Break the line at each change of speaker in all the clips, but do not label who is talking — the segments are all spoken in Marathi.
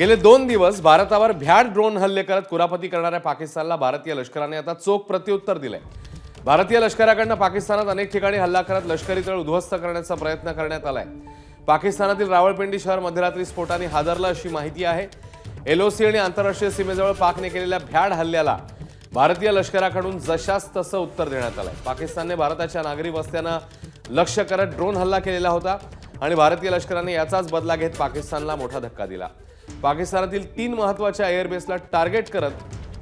गेले दोन दिवस भारतावर भ्याड ड्रोन हल्ले करत कुरापती करणाऱ्या पाकिस्तानला भारतीय लष्कराने आता चोख प्रत्युत्तर दिलंय. भारतीय लष्कराकडनं पाकिस्तानात अनेक ठिकाणी हल्ला करत लष्करी तळ उद्ध्वस्त करण्याचा प्रयत्न करण्यात आलाय. पाकिस्तानातील रावळपिंडी शहर मध्यरात्री स्फोटाने हादरलं अशी माहिती आहे. एलओसी आणि आंतरराष्ट्रीय सीमेजवळ पाकने केलेल्या भ्याड हल्ल्याला भारतीय लष्कराकडून जशास तसं उत्तर देण्यात आलंय. पाकिस्तानने भारताच्या नागरी वस्त्यांना लक्ष्य करत ड्रोन हल्ला केलेला होता आणि भारतीय लष्कराने याचाच बदला घेत पाकिस्तानला मोठा धक्का दिला. पाकिस्तानातील तीन महत्त्वाच्या एअरबेसला टार्गेट करत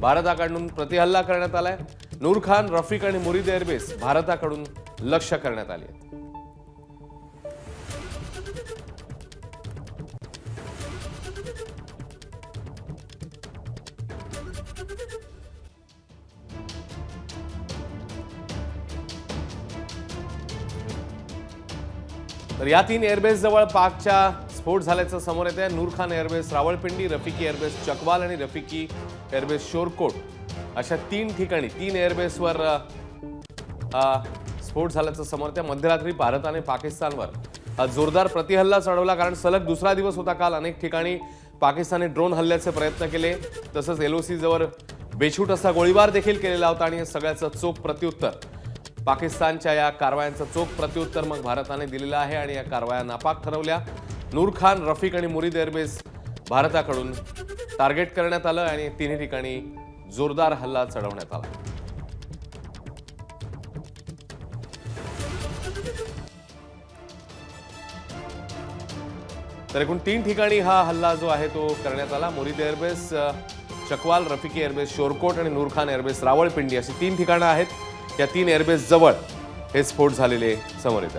भारताकडून प्रतिहल्ला करण्यात आलाय नूर खान रफिक आणि मुरीद एअरबेस भारताकडून लक्ष्य करण्यात आली आहेत. तर या तीन एअरबेस जवळ पाकच्या स्फोट झाल्याचं समोर येते नूरखान एअरबेस रावळपिंडी रफिकी एअरबेस चकवाल आणि रफिकी एअरबेस शोरकोट. अशा तीन ठिकाणी तीन एअरबेसवर स्फोट झाल्याचं समोर त्या मध्यरात्री भारताने पाकिस्तानवर जोरदार प्रतिहल्ला चढवला कारण सलग दुसरा दिवस होता काल. अनेक ठिकाणी पाकिस्तानने ड्रोन हल्ल्याचे प्रयत्न केले तसंच एल ओ सीजवळ बेछूट असा गोळीबार देखील केलेला होता आणि सगळ्याचं चोख प्रत्युत्तर. पाकिस्तानच्या या कारवायांचं चोख प्रत्युत्तर मग भारताने दिलेलं आहे आणि या कारवाया नापाक ठरवल्या. नूर खान रफिक आणि मुरीद एअरबेस भारताकडून टार्गेट करण्यात आलं आणि तिन्ही ठिकाणी जोरदार हल्ला चढवण्यात आला. तर एकूण तीन ठिकाणी हा हल्ला जो आहे तो करण्यात आला. मुरीद एअरबेस चकवाल रफिकी एअरबेस शोरकोट आणि नूरखान एअरबेस रावळपिंडी अशी तीन ठिकाणं आहेत. या तीन एअरबेस जवळ हे स्फोट झालेले समोर येत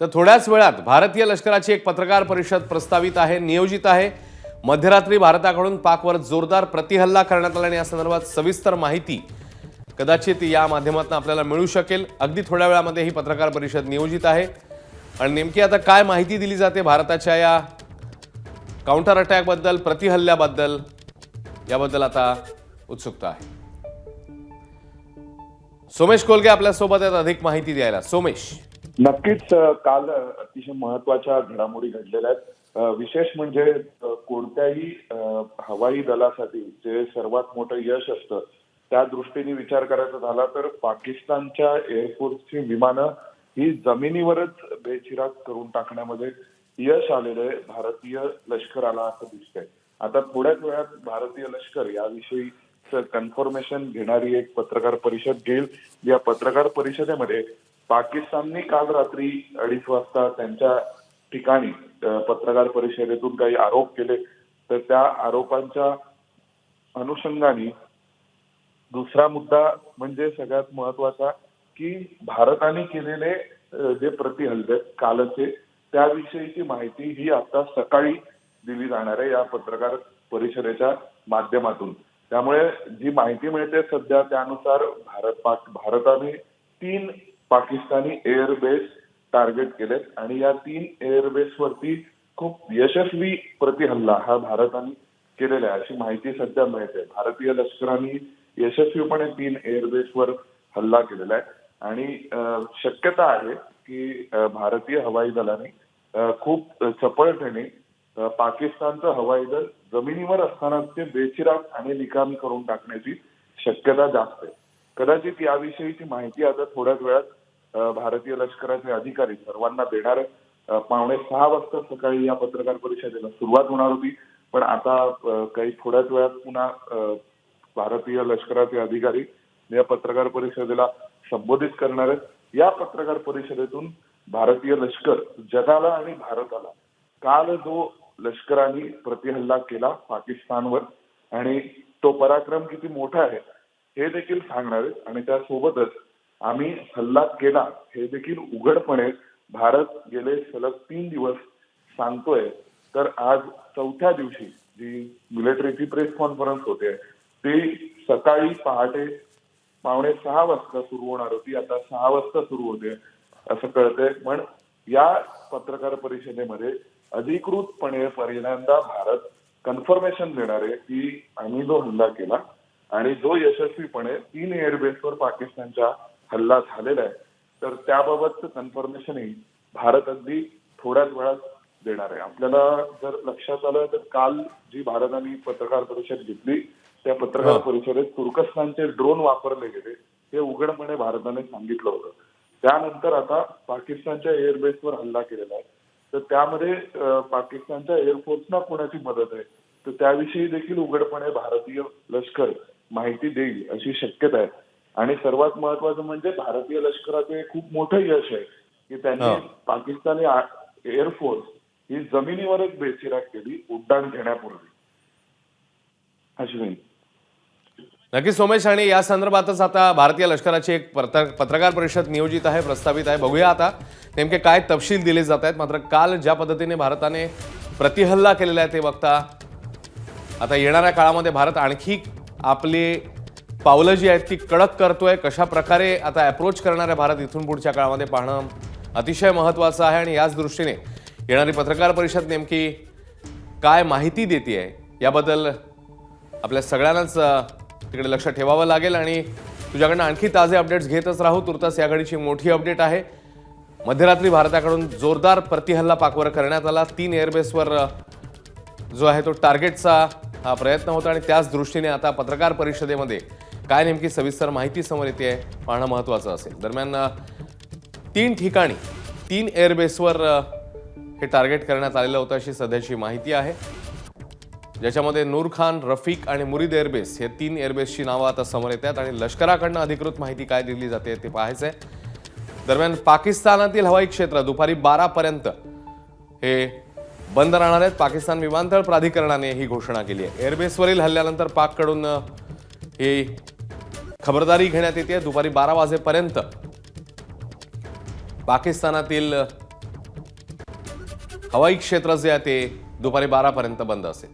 तर थोड्याच वेळात भारतीय लष्कराची एक पत्रकार परिषद प्रस्तावित आहे नियोजित आहे. मध्यरात्री भारताकडून पाकवर जोरदार प्रतिहल्ला करण्यात आला आणि या संदर्भात सविस्तर माहिती कदाचित या माध्यमातून आपल्याला मिळू शकेल. अगदी थोड्या वेळामध्ये ही पत्रकार परिषद नियोजित आहे. आणि नेमकी आता काय माहिती दिली जाते भारताच्या या काउंटर अटॅकबद्दल प्रतिहल्ल्याबद्दल याबद्दल आता उत्सुकता आहे. सोमेश कोलगे आपल्यासोबत आहेत अधिक माहिती द्यायला. सोमेश.
नक्कीच काल अतिशय महत्त्वाच्या घडामोडी घडलेल्या आहेत. विशेष म्हणजे कोणत्याही हवाई दलासाठी जे सर्वात मोठं यश असतं त्या दृष्टीने विचार करायचा झाला तर पाकिस्तानच्या एअरफोर्सची विमानं ही जमिनीवरच बेचिराग करून टाकण्यामध्ये यश आलेलं आहे. भारतीय लष्कराला असं दिसतंय. आता थोड्याच वेळात भारतीय लष्कर याविषयी कन्फर्मेशन घेणारी एक पत्रकार परिषद घेईल. या पत्रकार परिषदेमध्ये पाकिस्तानने काल रात्री अडीच वाजता त्यांच्या ठिकाणी पत्रकार परिषदेतून काही आरोप केले. तर त्या आरोपांच्या अनुषंगाने दुसरा मुद्दा म्हणजे सगळ्यात महत्त्वाचा की भारताने केलेले जे प्रतिहल्ले कालचे त्याविषयीची माहिती ही आता सकाळी दिली जाणार आहे या पत्रकार परिषदेच्या माध्यमातून. त्यामुळे जी माहिती मिळते सध्या त्यानुसार भारत पाक भारताने तीन पाकिस्तानी एअरबेस टार्गेट केलेत. आणि या तीन एअरबेसवरती खूप यशस्वी प्रतिहल्ला हा भारताने केलेला आहे. अशी माहिती सध्या मिळते. भारतीय लष्कराने यशस्वीपणे तीन एअरबेसवर हल्ला केलेला आहे. आणि अं, शक्यता आहे की भारतीय हवाई दलाने खूप चपळतेने पाकिस्तानचं हवाई दल जमिनीवर असताना ते बेचिराग आणि निकामी करून टाकण्याची शक्यता जास्त आहे. कदाचित याविषयीची माहिती आता थोड्याच वेळात भारतीय लष्कराचे अधिकारी सर्वांना देणार. पावणे सहा वाजता सकाळी या पत्रकार परिषदेला सुरुवात होणार होती. पण आता काही थोड्याच वेळात पुन्हा भारतीय लष्कराचे अधिकारी या पत्रकार परिषदेला संबोधित करणार आहेत. या पत्रकार परिषदेतून भारतीय लष्कर जगाला आणि भारताला काल जो लष्कराने प्रतिहल्ला केला पाकिस्तानवर आणि तो पराक्रम किती मोठा आहे हे देखील सांगणार आहेत. आणि त्यासोबतच आम्ही हल्ला केला हे देखील उघडपणे भारत गेले सलग तीन दिवस सांगतोय. तर आज चौथ्या दिवशी जी मिलिटरीची प्रेस कॉन्फरन्स होते ती सकाळी पहाटे पावणे सहा वाजता सुरू होणार होती. आता सहा वाजता सुरू होते असं कळतंय. पण या पत्रकार परिषदेमध्ये अधिकृतपणे पहिल्यांदा भारत कन्फर्मेशन देणार आहे की आम्ही जो हल्ला केला आणि जो यशस्वीपणे तीन एअरबेसवर पाकिस्तानच्या हल्ला झालेला आहे तर त्याबाबतचं कन्फर्मेशनही भारत अगदी थोड्याच वेळात देणार आहे. आपल्याला जर लक्षात आलं तर काल जी भारताने पत्रकार परिषद घेतली त्या पत्रकार. परिषदेत तुर्कस्तानचे ड्रोन वापरले गेले. हे उघडपणे भारताने सांगितलं होतं. त्यानंतर आता पाकिस्तानच्या एअरबेसवर हल्ला केलेला आहे. तर त्यामध्ये पाकिस्तानच्या एअरफोर्सना कोणाची मदत आहे? तर त्याविषयी देखील उघडपणे भारतीय लष्कर माहिती देईल अशी शक्यता आहे. आणि सर्वात महत्वाचं म्हणजे भारतीय लष्कराचं एक खूप मोठं यश आहे की त्यांनी
हा.
पाकिस्तानी एअरफोर्स ही जमिनीवरच बेचिराग केली उड्डाण घेण्यापूर्वी. अश्विनी
नक्कीच सोमेश आणि या संदर्भातच आता भारतीय लष्कराची एक पत्र- पत्रकार परिषद नियोजित आहे प्रस्तावित आहे. बघूया आता नेमके काय तपशील दिले जात आहेत. मात्र काल ज्या पद्धतीने भारताने प्रतिहल्ला केलेला आहे ते बघता आता येणाऱ्या काळामध्ये भारत आणखी आपली पावलं जी आहेत ती कडक करतोय. कशा प्रकारे आता अप्रोच करणाऱ्या भारत इथून पुढच्या काळामध्ये पाहणं अतिशय महत्त्वाचं आहे आणि याच दृष्टीने येणारी पत्रकार परिषद नेमकी काय माहिती देते आहे याबद्दल आपल्या सगळ्यांनाच तिकडे लक्ष ठेवावं लागेल आणि तुझ्याकडनं आणखी ताजे अपडेट्स घेतच राहू. तुर्तास या घडीची मोठी अपडेट आहे. मध्यरात्री भारताकडून जोरदार प्रतिहल्ला पाकवर करण्यात आला. तीन एअरबेसवर जो आहे तो टार्गेटचा हा प्रयत्न होता आणि त्याच दृष्टीने आता पत्रकार परिषदेमध्ये काय नेमकी सविस्तर माहिती समोर येते आहे पाहणं महत्त्वाचं असेल. दरम्यान तीन ठिकाणी तीन एअरबेसवर हे टार्गेट करण्यात आलेलं होतं अशी सध्याची माहिती आहे. ज्याच्यामध्ये नूर खान रफीक आणि मुरीद एअरबेस हे तीन एअरबेसची नावं आता समोर येतात आणि लष्कराकडनं अधिकृत माहिती काय दिली जाते ते पाहायचं आहे. दरम्यान पाकिस्तानातील हवाई क्षेत्र दुपारी बारापर्यंत हे बंद राहणार आहेत. पाकिस्तान विमानतळ प्राधिकरणाने ही घोषणा केली आहे. एअरबेसवरील हल्ल्यानंतर पाककडून हे ही खबरदारी घेण्यात येते. दुपारी बारा वाजेपर्यंत पाकिस्तानातील हवाई क्षेत्र जे आहे ते दुपारी बारापर्यंत बंद असेल.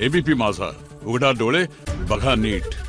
एबीपी माझा. उघडा डोळे बघा नीट.